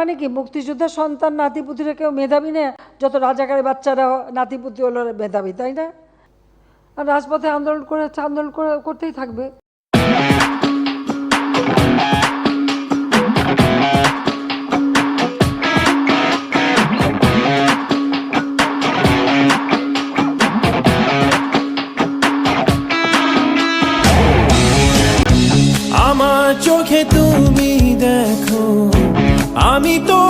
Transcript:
মানে কি, মুক্তিযোদ্ধার সন্তান নাতিপুতিরা কেউ মেধাবী না? যত রাজাকারের বাচ্চারা নাতিপুতি হলো মেধাবী, তাই না? আর রাজপথে আন্দোলন করে আন্দোলন করতেই থাকবে। আমি তো